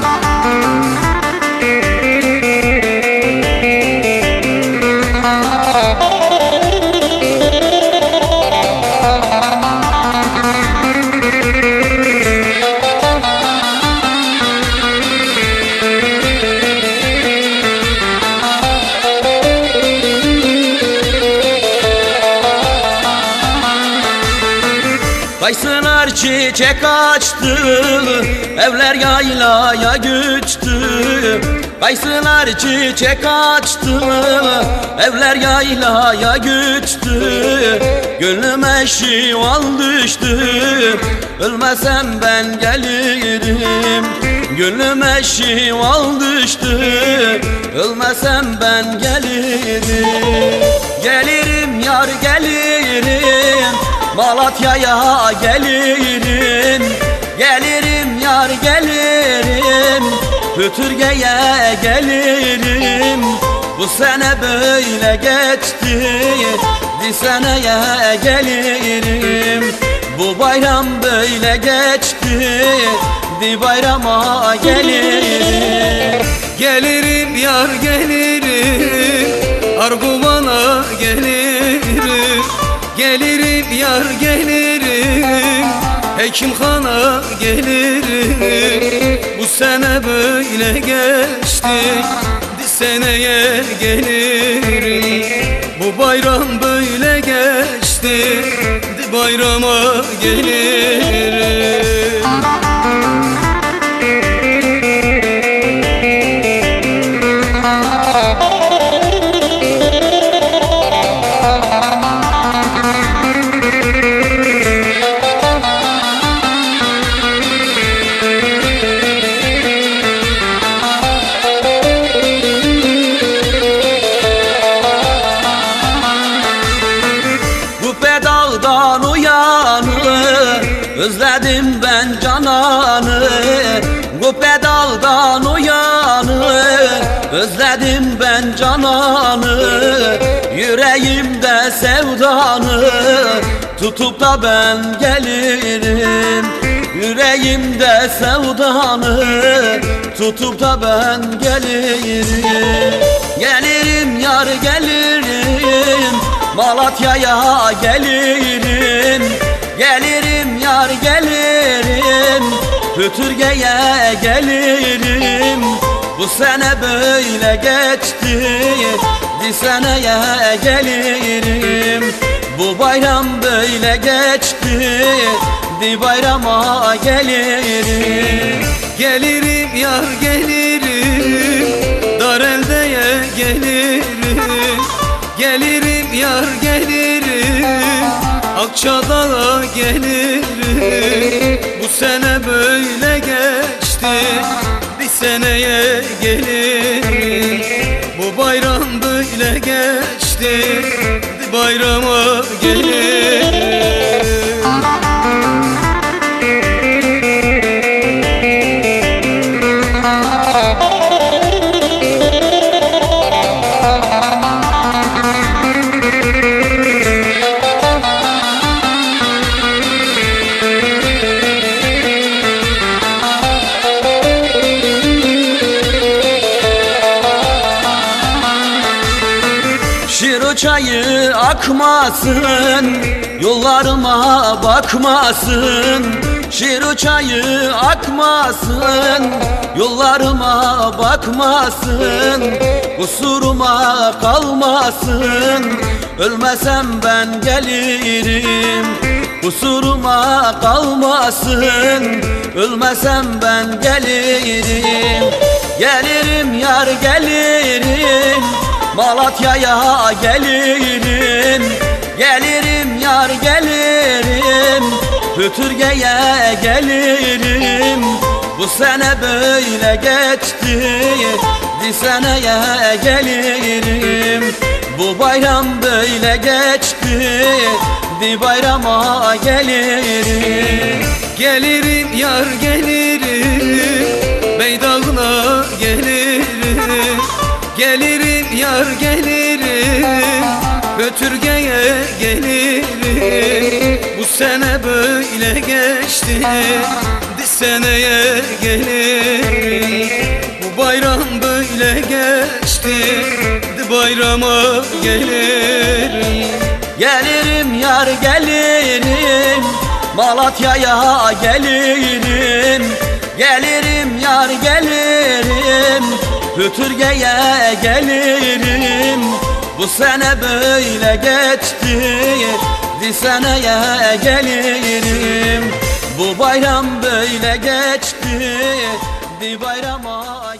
Bye. Kaysınar çiçek açtı Evler yaylaya güçtü. Kaysınar çiçek açtı Evler yaylaya güçtü. Gönlüme şival düştü Ölmesem ben gelirim Gönlüme şival düştü Ölmesem ben gelirim Gelirim yar gelirim Malatya'ya gelirim Gelirim yar gelirim. Pütürge'ye gelirim Bu sene böyle geçti. Bir seneye gelirim Bu bayram böyle geçti. Bir bayrama gelirim Gelirim yar gelirim. Gelirim Gelirim yar gelirim. Hekimhana gelirim. Bu sene böyle geçti Bir seneye gelirim. Bu bayram böyle geçti Bir bayrama gelirim Özledim ben cananı Bu pedaldan uyanı. Özledim ben cananı Yüreğimde sevdanı. Tutup da ben gelirim Yüreğimde sevdanı. Tutup da ben gelirim. Gelirim yar gelirim Malatya'ya gelirim Gelirim yar gelirim. Pütürge'ye gelirim. Bu sene böyle geçti. Bir seneye gelirim. Bu bayram böyle geçti. Bir bayrama gelirim. Gelirim yar gelirim Akçadağ'a gelirim. Bu sene böyle geçti. Bir seneye gelirim. Bu bayram böyle geçti. Bir bayrama gelirim Şiro çayı akmasın Yollarıma bakmasın. Şiro çayı akmasın Yollarıma bakmasın. Kusuruma kalmasın Ölmesem ben gelirim. Kusuruma kalmasın Ölmesem ben gelirim. Gelirim yar gelirim Malatya'ya gelirim Gelirim yar gelirim. Pütürge'ye gelirim Bu sene böyle geçti. Bir seneye gelirim Bu bayram böyle geçti. Bir bayrama gelirim. Gelirim yar gelirim Beydağına gelirim Gelirim yar gelirim. Götürgeye gelirim. Bu sene böyle geçti. Bir seneye gelirim. Bu bayram böyle geçti. De bayrama gelirim. Gelirim yar gelirim. Malatya'ya gelirim. Gelirim yar gelirim Hütürge'ye gelirim. Bu sene böyle geçti. Bir seneye gelirim. Bu bayram böyle geçti. Bir bayrama